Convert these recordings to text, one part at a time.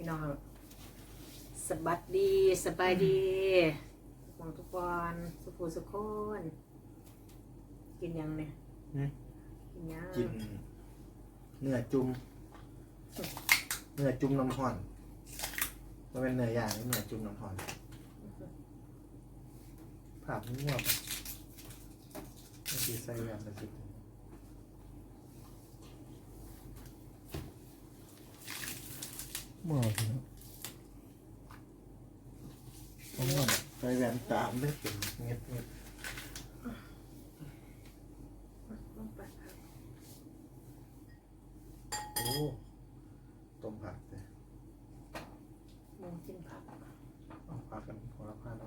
พี่น้องสบัดดีสบายดีมองทุกวันสุขสุขคนกินยังเนี่ยอืม กินยังกินเนื้อจุ่มเนื้อจุ่มน้ำห่อนมันเป็นเนื้อย่างนี่เนื้อจุ่มน้ำห่อนผักนี่ว่าไม่ใช่ใส่แหวนไปสิ หมอครับผมว่าใส่แหวนตามได้เป็นเงียบเงียบลงไปครับโอ้ต้มผักเลยมองกินผักเอาผักกันหัวละผ้าเรา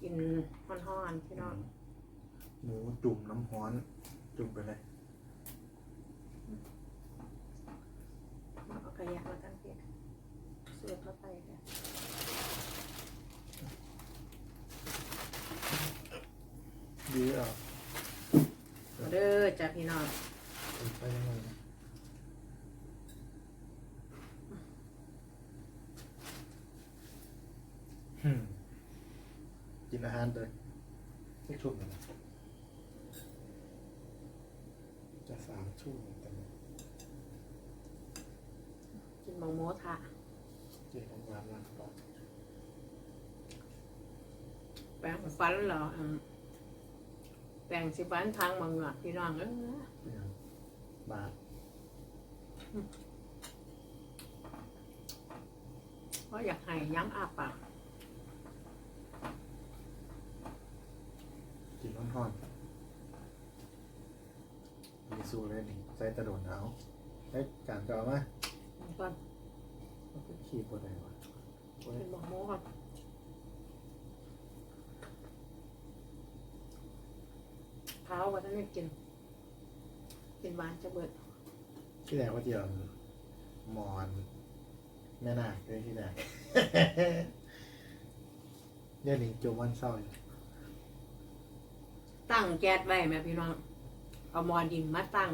กินห้อนๆพี่น้องหมูจุ่มน้ำร้อน จุ่มไปเลย มาเอากระยะมาตั้งเพียเสือเข้าไปค่ะดีอะเด้อจ้าพี่น้องไปยังไงนะอืมกินอาหารเลยไม่ชุ่มเลยจะสามชุ่มแต่ กินหมองโมทะกินของหวานมันก่อนแปรงฟันเหรออืมแปรงสิฟันทางมังเหงือกพี่น้องเออ เนี่ยบาทเพราะอยากให้ย้ำอาปากกินร้อนๆมีสูเลยนี่ใส่ตะโดนเอาไอ้การจะเอาไหม ก่อนมันก็ขี่บนไหนวะโอ้ยเป็นหมองโมก่อนเท้าวันนั้นกินกินหวานจะเบิดที่แรกว่าเดียวมอนแม่นาคเลยที่แรก เดี๋ยวนี้จมวันเศร้าอยู่ตั้งแก๊สไว้แม่พี่น้อง เอาหมอดินมาตั้ง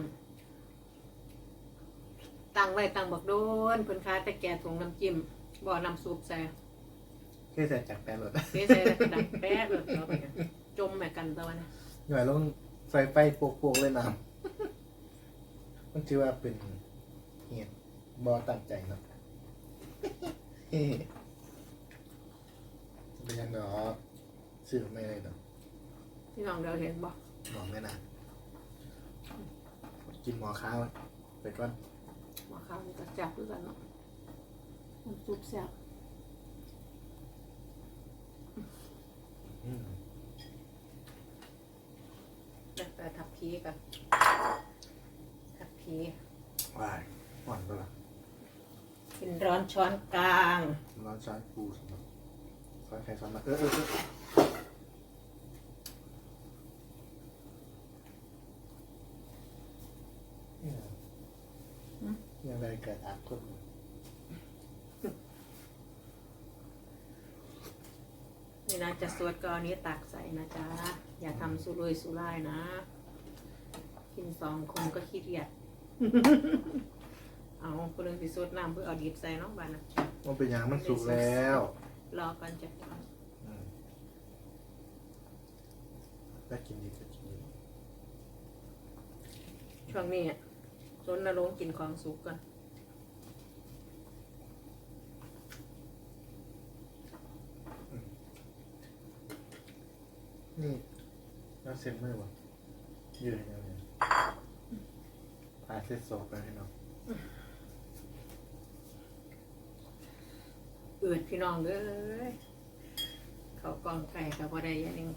ตั้งไว้ตั้งบักโดนเพิ่นค้าแต่แก๊สถุงน้ำจิ้มบ่อน้ำซุปใส่แค่ใส่จากแปลรถเทใส่แล้วก็ดับแป๊ะเลยเอาไปกันจมแม่กันตะวันนะหน่อยลงใส่ไฟโปกๆเลยน้ำมันถือว่าเป็นเหตุบอตั้งใจเนาะเป็นยังดอกซื้อไม่ได้ดอกพี่น้องเดี๋ยวเห็นบ่บอกไม่นานกินหมอข้าวไปก่อน หมอข้าวนี่ก็แซ่บคือกันเนาะน้ำซุปแซ่บอืมแต่แต่ทับพีกันทับพีวายหวานปะล่ะกินร้อนช้อนกลาง ร้อนช้อนปูสำหรับช้อนใครช้อนมาเออเออเออเนี่ย ยังไงเกิดอักคนนี่นะจะสวดก็เอานี้ตักใส่นะจ๊ะ อย่าทำสุรุ่ยสุร่ายนะ กินสองคนก็ขี้เกียจเอาคนหนึงสิสวดน้ำเพื่อเอาดิบใส่เน้องบ้านนะมันเป็นอย่างมันสุกแล้ว รอกันจะอืมได้กินดีก็กินดีช่วงนี้อะรณรงค์กินของสุกกัน นี่น้ำเซ็นเมอร์วะยืนยังไงพาเซ็ตโซไปให้น้องอืดพี่น้องเอ้ยเขากองไก่กับบ่ได้อยังนึง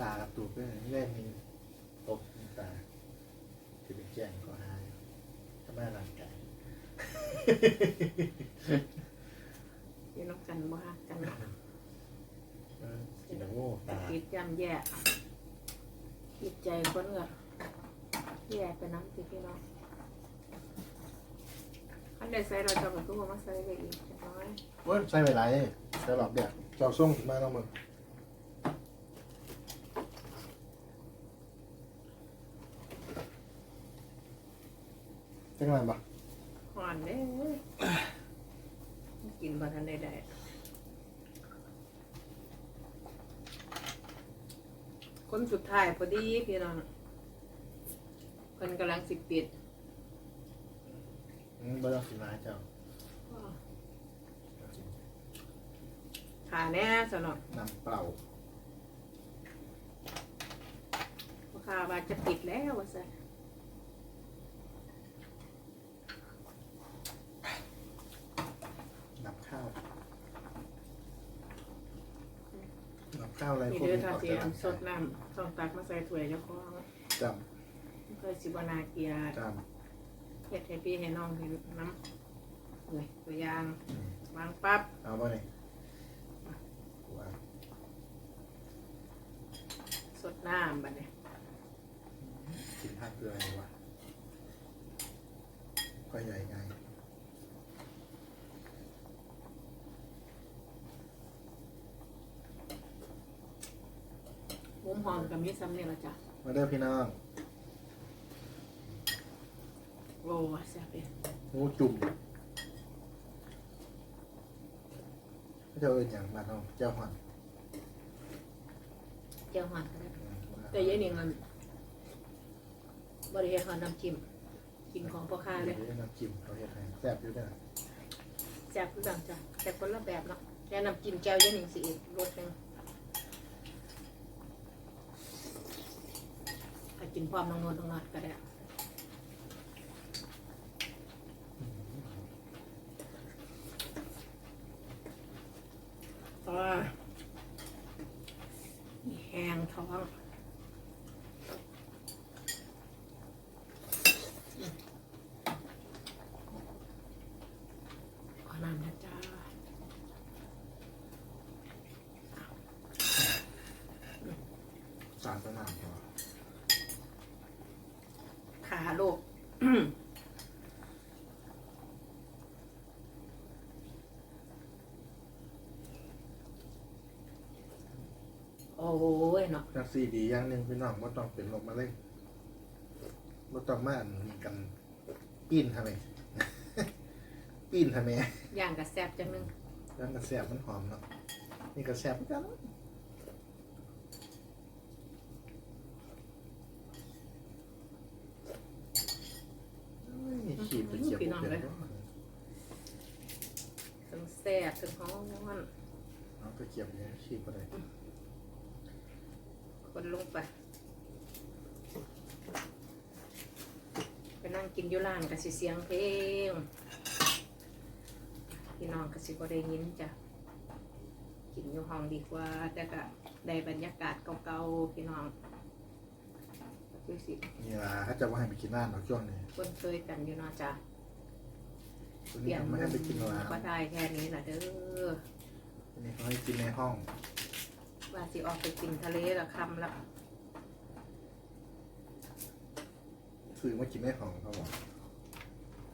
ตากับตูดด้วยเล่นนี่ตบนี่ตาที่เป็นแจ้งก็หายทำไมร่างกายพี่น้องกันบ่ฮักกันเนาะเออ กินแล้วโง่ตาคิดย่ำแย่คิดใจคนก็แย่ไปน้ำติพี่น้องอันใดใส่เราจะกับตู้มาใส่ไปอีกจักหน้อยเว้ยใส่เวลาเลยใส่หลอกเดียวเจ้าส่งถึงมาต้องมึงจังไรบ่ห่อนเด้กินบ่ทันได้ได้ คนสุดท้ายพอดีพี่น้องเพิ่นกำลังสิปิดอืมบ่ต้องสิมาเจ้าขาแน่สนอกน้ำเปล่าราคาว่าจะปิดแล้วว่าซะน้ำข้าวน้ำข้าวอะไรนี่พวกเด้อนี้ถ้าออกเสีจากยสดน้ำต้องตักมาใส่ถ้วยเจ้าของจเคยสิบนาเกียรติำจเฮ็ดให้พี่ให้น้องเห็นน้ำเลยตัวอย่างำอืมวางปั๊บเอาบ่นี่วางสดน้ำบัดนี้กินผักเกลือเลยวะก็ใหญ่ไง มุม หอมกับมีซ้ำเนี่ยละจ้ะมาเด้อพี่น้องโอ้แซ่บเลยหมูจุ่มเจ้าเอิญอย่างบ้านเราเจ้าหอนเจียวหอมก็ได้แต่ยายนี่มันบริเวณหอมน้ำจิ้มกินของพ่อค้าเลยดี๋วน้ำจิ้มเขาเห็ดให้แซ่บอยู่เด้อแซ่บคือกันจ้ะแต่คนละแบบเนาะแต่น้ำจิ้มแจ่วยายนี่สิอีกรสหนึงถ้า กินความน้องนวลน้องนอดก็ได้ ก็แห้งท้องขอน้ำนะจ้า สารสนามพอ ขาโลก โอ้ยเนาะจักซีดีอย่างหนึ่งพี่น้องว่าต้องเป็นลมมาเลยว่าต้องมาอันนี้กันปีนทำไม ปีนทำไมย่างกับแซบจังหนึงแล้วกระแสบมันหอมเนาะนี่กระแสบเหมือนกันโอ้ยขีดไปเขียบบ่เป็นเนาะถึงแซบถึงห้องมันเอาไปเขียบเนี่ยขีดไปเลย คนลงไป ไปนั่งกินอยู่ร้านกับสิเสียงเพลงพี่น้องก็สิบ่ได้ยินจ้ะกินอยู่ห้องดีกว่า แต่ก็ได้บรรยากาศเก่าๆพี่น้องก็คือสินี่ล่ะถ้าจะว่าให้ไปกินร้านเราช่วงนี้คุ้นเคยกันอยู่เนาะจ้ะวันเปลี่นี้ยนเขาไม่ให้ไปกินร้านก็ได้แค่นี้แหละเด้อวันนี้เขาให้กินในห้อง ว่าสิออกไปกินทะเลละคำละซื้อมากินในห้องเขาบอก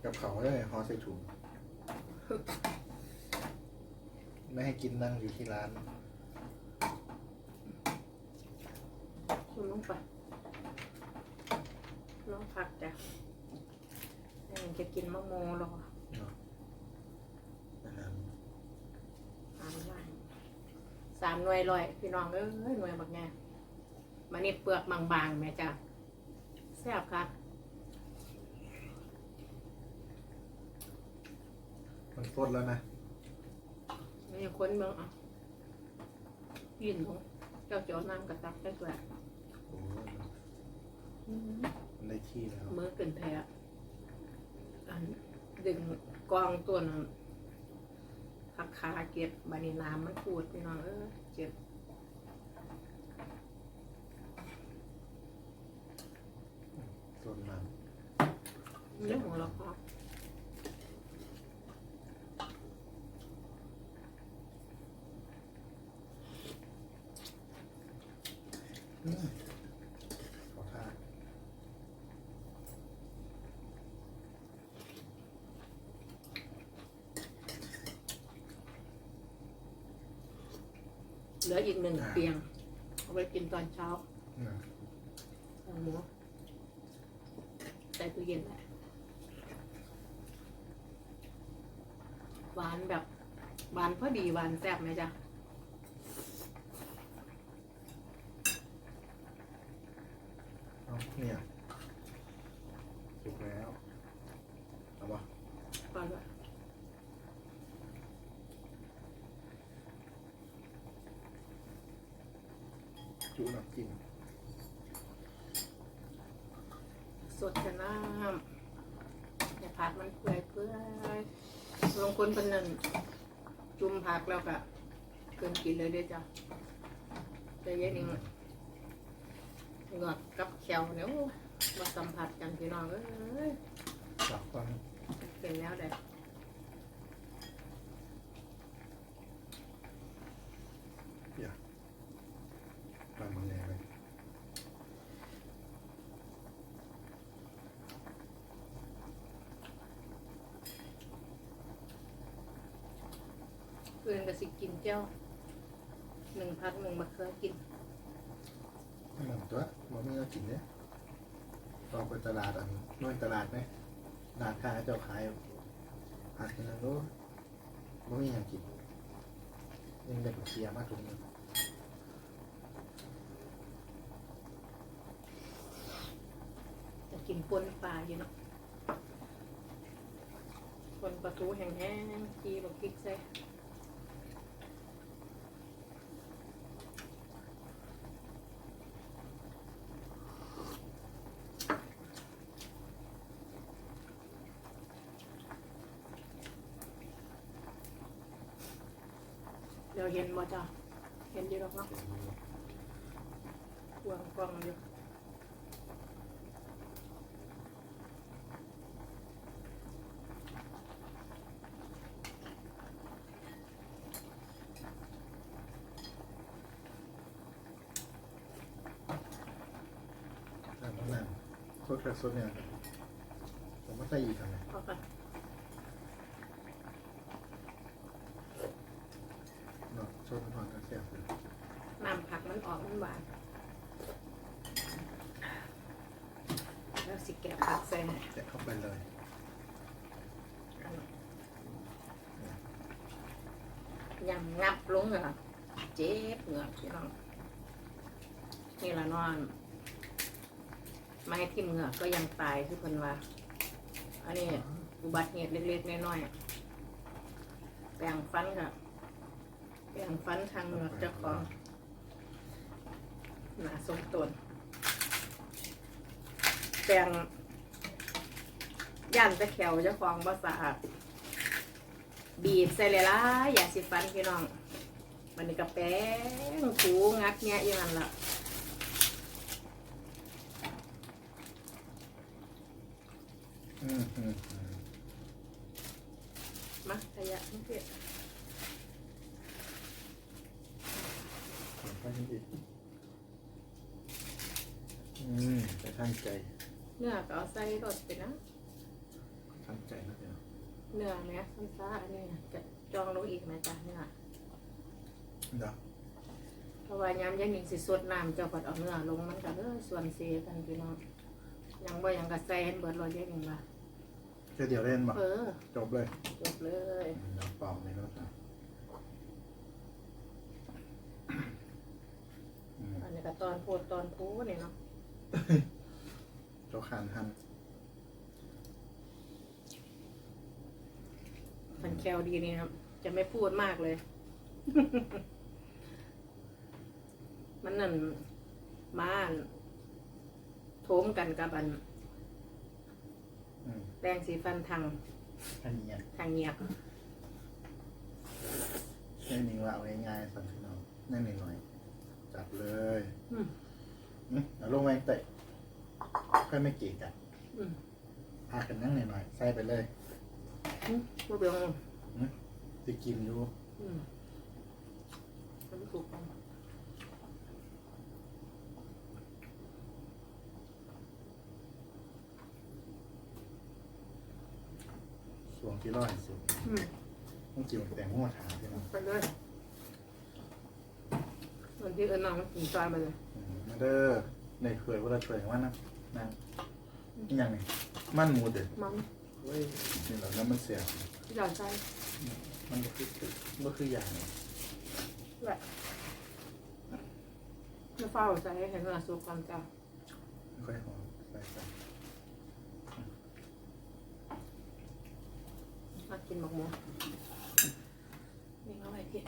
กับเขาได้ห่อใส่ถุงไม่ให้กินนั่งอยู่ที่ร้านคุณลงไปน้องพักจ้ะยังจะกินมะโมรอเนาะอาหาร สามไร่ สามหน่วยลอยพี่น้องเอ้ยหน่วยบักแง่มานี่เปลือกบางๆแม่จ้ะแซ่บค่ะมันฟดแล้วนะนี่คนเมืองอะกินของเจ้าเจ้าน้ำกระตักได้ด้วยโอ้ยมันได้ที่แล้ว มือเกินแพ้อันดึงกองตัวนั้น หักขาเก็บบานีน้ำมันพูดพี่น้องเออเจ็บต้นน้เรื่องของเราพอำอืม ลืออีกหนึ่งเตียง เอาไว้กินตอนเช้าเอาหมูใส่ตู้เย็นแหละหวานแบบหวานพอดีหวานแซ่บไหมจ๊ะ จุน้ำจิ้มสดจะน้ำแต่ผักมันเปื่อยเปื่อยลงคนเป็นนั่นจุ่มผักแล้วก็เกินกินเลยเด้อจ้ะแต่เย็นนี่เหงือกกับแขวเนี่ยโอ้มาสัมผัสกันพี่น้องเอ้ยจับฟังเป็นแล้วเด้อ ฟังมันแน่เลย เพื่อนก็สิกินเจ้าหนึ่งพักหนึ่งมะเขือกินให้มันตัวมันไม่เอากินเนี่ยออกไปตลาดอันน้อยตลาดไหมตลาดค้าเจ้าขายผักกันนะรู้มันไม่อยากกินยังได้เคลียร์มาถุงหนึงจะกินปนปลาอยู่เนาะปนปลาทูแห้งๆจีบอกพริกใส่ เดี๋ยวเห็นบ่จ้ะเห็นอยู่หรอกเนาะกวางกล้องอยู่แต่มันนั่นโคตรกระสุนเนี่ยผมไม่ใส่อีกทำไม เอากัน เนาะชนนอนกันเสียบเลย น้ำผักมันออกมัน หวานแล้วสิแกะผักใส่ให้แกะเข้าไปเลยยำงับลงเหรอเจ็บเหงือกพี่น้องนี่ละนอน ไม้ทิ่มเหงือกก็ยังตายคือเพิ่นว่า อันนี้อุบัติเหตุเล็กๆน้อยๆแปลงฟันค่ะแปลงฟันทางเหงือกเจ้าของ หนาสมตนแปลงย่านตะแขวเจ้าของภาษาดบีบใส่เลยล่ะอย่าสิฟันพี่น้องมันนี่กระแป้งถูงัดแงะอย่างนั้นล่ะอืมอืมอืมมาขยะนี่เพียขอบคุณ อีกอืมไปตั้งใจเนื้อก็เอาใส่รสไปนะตั้งใจนะเดี๋ยวเนื้อแม่ซ้ำซ่าอันนี้จะจองลงอีกนะจ๊ะเนื้อเดี๋ยวเพราะว่ายามยายหนิงสิสดน้ำเจ้าก็เอาเนื้อลงมันก็เด้อส่วนเสียกันพี่น้องยังบ่ยังก็ใส่ให้เบิดรอยยายหนิงว่าแค่เดี๋ยวเล่นบอกเออจบเลยจบเลยเดี๋ยวปอกเลยก็ได้อืมอันนี้ก็ตอนโพดตอนพูนี่เนาะ เจ้าขานหันฟันแคลดีนี่ครับ จะไม่พูดมากเลย มันนั่นมาอั่นโถมกันกับอัน อืมแปรงสีฟันทางอันนี้เนี่ยทางเงียบนี่นี่ว่าเอาง่ายๆสั่งพี่น้องนั่นหน่อยๆจับเลย อืมอืม เอาลงไปเตะค่อยไม่เกะกันอืมพากันนั่งหน่อยๆใส่ไปเลยอืมบ่เบียงจะกินดูอืมมันถูกต้องสวงที่ร้อยสุดอืมต้องจิ้มแต่งหัวถาพี่น้องไปเลยวันที่เอิญน้องมันกินจอยมาเลย อืม มาเด้อในเขื่อยเวลาเขื่อยว่านะนั่นนี่ยังไงมันหมูเด็ดมันเฮ้ยนี่เหรอแล้วมันเสียนหย่อนใจมันบ่คือมันคืออย่างนี้แบบจะเฝ้าใจให้เห็นว่าสุกความจ้าไม่ค่อยหอมใส่ใส่มากินหมกหมูนี่เอาไว้พี่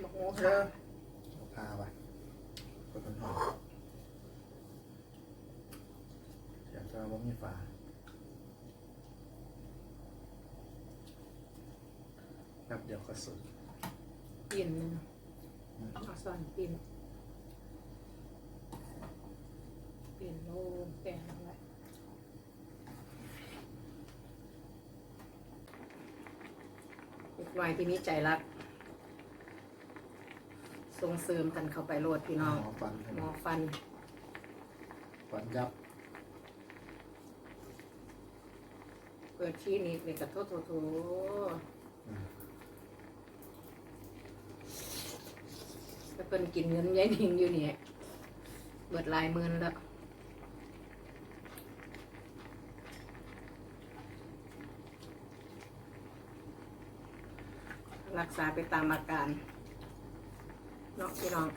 หมกหมู เอค่ะอเอาพาไปกดมันหอมเสียงจะว่ามีฝาแป๊บเดียวก็สุดปีนเลยนะเอาซ่อนปีนปีนโล่งแปลงเอาไว้อีกหน่อยที่นี้ใจรัก ส่งเสริมกันเข้าไปโลดพี่น้องหมอฟันใช่หไหมมอฟันฟันยับ เปิดที่นี่เลยกระโทษโทโทอืมถ้าเป็นกินเงินยายนิงอยู่เนี่ยเบิดหลายหมื่นแล้วรักษาไปตามอาการ เนาะพี่น้อง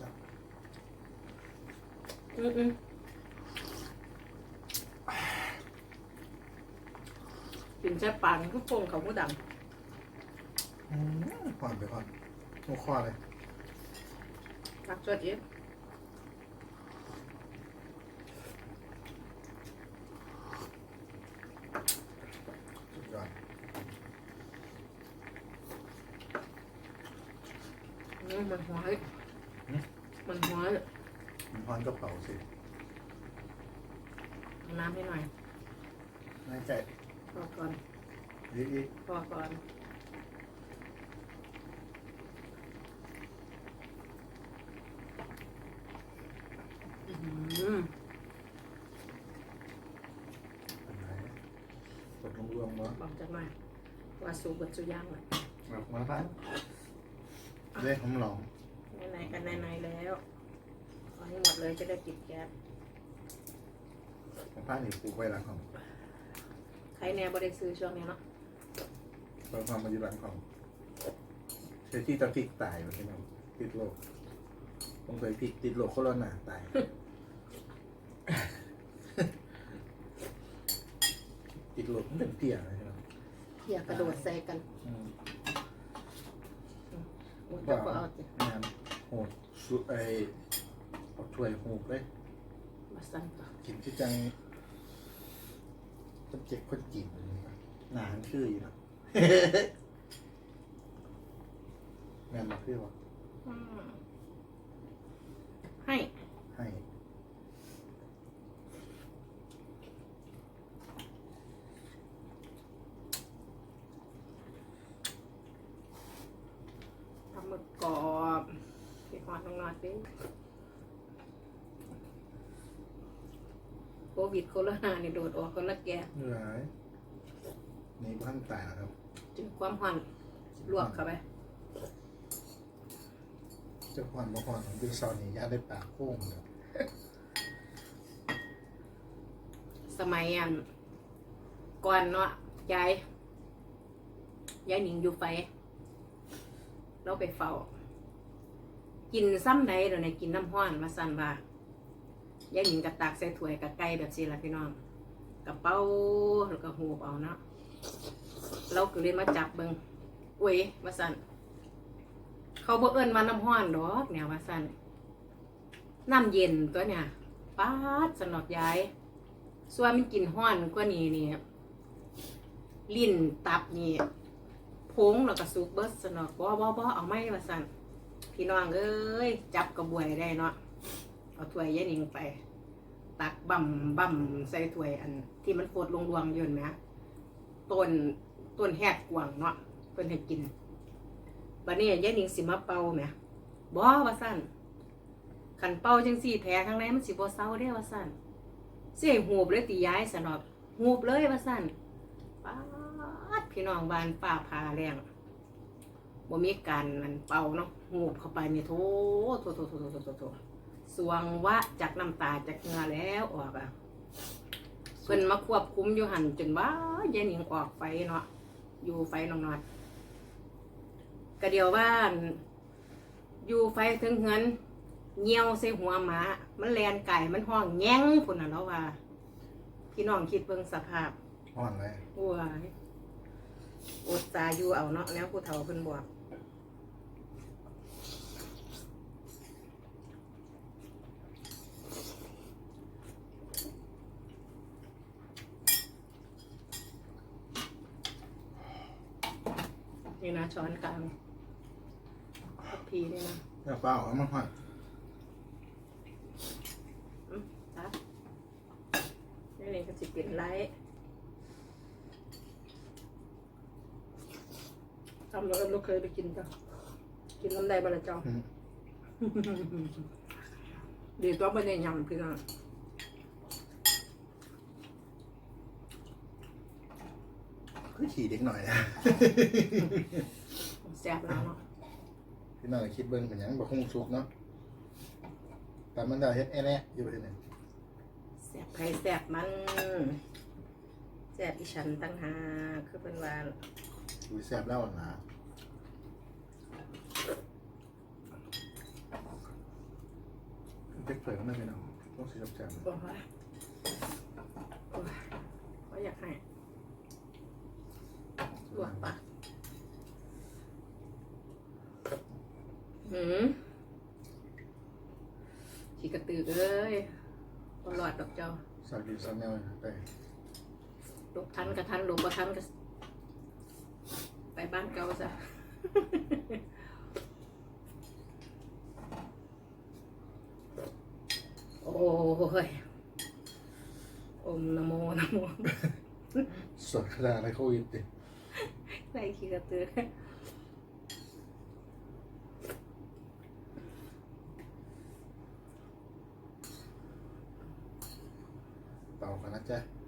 จับอืมอืมกินแช่ปานก็โป่งเขาผู้ดังอืมก่อนไปก่อนหัวข้อเลยรักจวดเอ๊ะ สุดยอด อื มมันหัวเฮ้ยมันหัวเฮ้ยมันพอนกระเป๋าสิเอาน้ำให้หน่อยน่าใจพอก่อนอีกอีกพอก่อนอืมอันไหนกดลงรวมมั้งบอกจักหน่อยว่าสูบเบดสุย่างเลยแบบมาพัน เล่นผมหลองไหนๆกันไหนๆแล้วเอาให้หมดเลยจะได้ติดแก๊สผมพันอีกปลูกไว้หลังของใครแน่บ่ได้ซื้อช่วงนี้เนาะเพิ่มความมาอยู่หลังของเชื้อที่ตะพริกตายมันใช่ไหมติดโรคผมเคยพริกติดโรคโคโรนาตาย ติดโรคมันเป็นเตี้ยนะใช่ไหมอย่ากระโดดใส่กัน อืมโอ้ย จะก็เอาสิงานโหดสุดไอเอาถ้วยหูกเลย มาสั่งต่อกินที่จังจะเจ็บคนจีบหนานคืออยู่นะ แม่นมาคือวะอืมให้ ให้ ทำหมึกกรอบพี่ หอดลงหน่อยสิโควิดโคโรนาเนี่ยโดดออกคนละแก่เหนื่อยนี่บ้านตายแล้วครับจึงความห่อนลวกเข้าไปเจ้าพรบ่พรของบิ๊กซอนนี่ยาได้ปากโค้งเลยสมัยอันก่อนเนาะยายยายหนิงอยู่ไฟเราไปเฝ้า กินซ้ำใดเดี๋ยวนี้กินน้ำห้อนมาสั่นว่ายาหนิงกะตักใส่ถ้วยกะไก่แบบนี้ละพี่น้องกะเป้าแล้วก็หูเอาเนาะเราก็เลยมาจับเบิงอุ้ยมาสั่นเขาบ่เอิ้นมาน้ำห้อนดอกเนี่ยว่าสั่นน้ำเย็นตัวเนี่ยป๊าดสนอกย้ายส่วนมันกินห้อนกว่านี้นี่ลิ้นตับนี่พงแล้วก็สุกเบิดสนอกบ่บ่บ่เอาไม่ว่าสั่น พี่น้องเอ้ยจับกระบวยได้เนาะเอาถ้วยยายหนิงไป ตักบ่ำบ่ำใส่ถ้วยอัน ที่มันโคตรลงรวงๆยู่นะต้นต้นแหกกวางเนาะเพิ่นให้กินบัดนี้ยายหนิงสิมาเป่าแหมบ่ว่าสั่นคันเป่าจังซี่แผลข้างในมันสิบ่เศร้าเด้ว่าสั่นเสียหูบเลยตีย้ายสนอบหูบเลยว่าสั่นป้าดพี่น้องบานป่าพาแรง บ่มีการมันเป่าเนาะงูเข้าไปเนี่ยโถโถโถโถโถโถโถสวงวะจากน้ำตาจากเหงาแล้วออกอะเพิ่นมาควบคุมอยู่หันจนว่ายายหนิงออกไฟเนาะอยู่ไฟนองนอดกระเดียวว่าอยู่ไฟถึงเงินเงี้ยวใส่หัวหมามันแลนไก่มันห้องแง้งคนน่ะเนาะว่า พี่น้องคิดเบิ่งสภาพห้องเลยอ้วยอดตาอยู่เอาเนาะแล้วผู้เฒ่าเพิ่นบอก นี่นะช้อนกลางทัพพีนี่นะอย่าเปล่าเอามาหอดครับนี่นี่ก็สิเป็นไลท์ทำแล้วเราเคยไปกินจ้ะกินน้ำได้บละเจ้าอืมดีตัวไม่ได้ยำพี่น้อง คือขี่เด็กหน่อยนะแซ่บแล้วเนาะพี่น้องคิดเบิ้งเป็นหยังบ่คงสุกเนาะแต่มันได้เฮ็ดแน่ๆอยู่ประเทศไหนแซ่บไผ่แซ่บมันแซ่บอีฉันตั้งหากคือเป็นว่าอุ้ยแซ่บแล้วนะเด็กเผยก็ไม่เป็นเอาต้องสิแซ่บๆบอกว่าโอ้ยเขาอยากให้ ลวกปากหืมขี้กระตือเอ้ยตลอดดอกเจ้าสักดีสักแนวนะไปลบทันกับทันลบบ่ทันก็ไปบ้านเก่าซะโอ้ยอมนะโมนะโมสดขนาดอะไรโควิดดิไรขี้กระตื vai aqui, Rator. Tá, vai.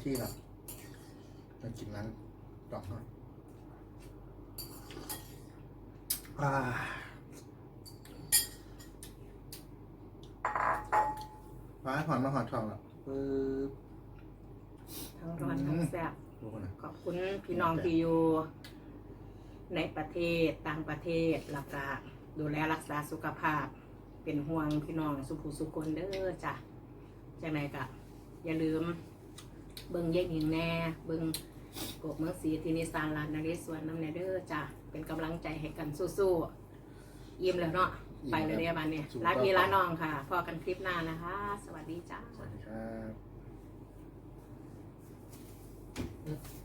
อะหลายนาทีแล้วมากินนั้นต่อหน่อยอ่ามาให้ผ่อนมาหอดทองแล้วปึ๊บทั้งร้อนทั้งแซ่บดูกันนะขอบคุณพี่น้องที่อยู่ในประเทศต่างประเทศแล้วก็ดูแลรักษาสุขภาพ เป็นห่วงพี่น้องสุขุสุคนเด้อจ้ะจังไรก็อย่าลืม เบิ่งเย็กหญิงแน่เบิ่งกบเมืองศรีที่นิสานลานนาเรศวรน้ำแนเด้อจ้ะเป็นกำลังใจให้กันสู้ๆยิ้มแล้วเนาะไปเลยเรียบันเนี่ยรักพี่รักน้องค่ะ พอกันคลิปหน้านะคะ สวัสดีจ้าสวัสดีครับ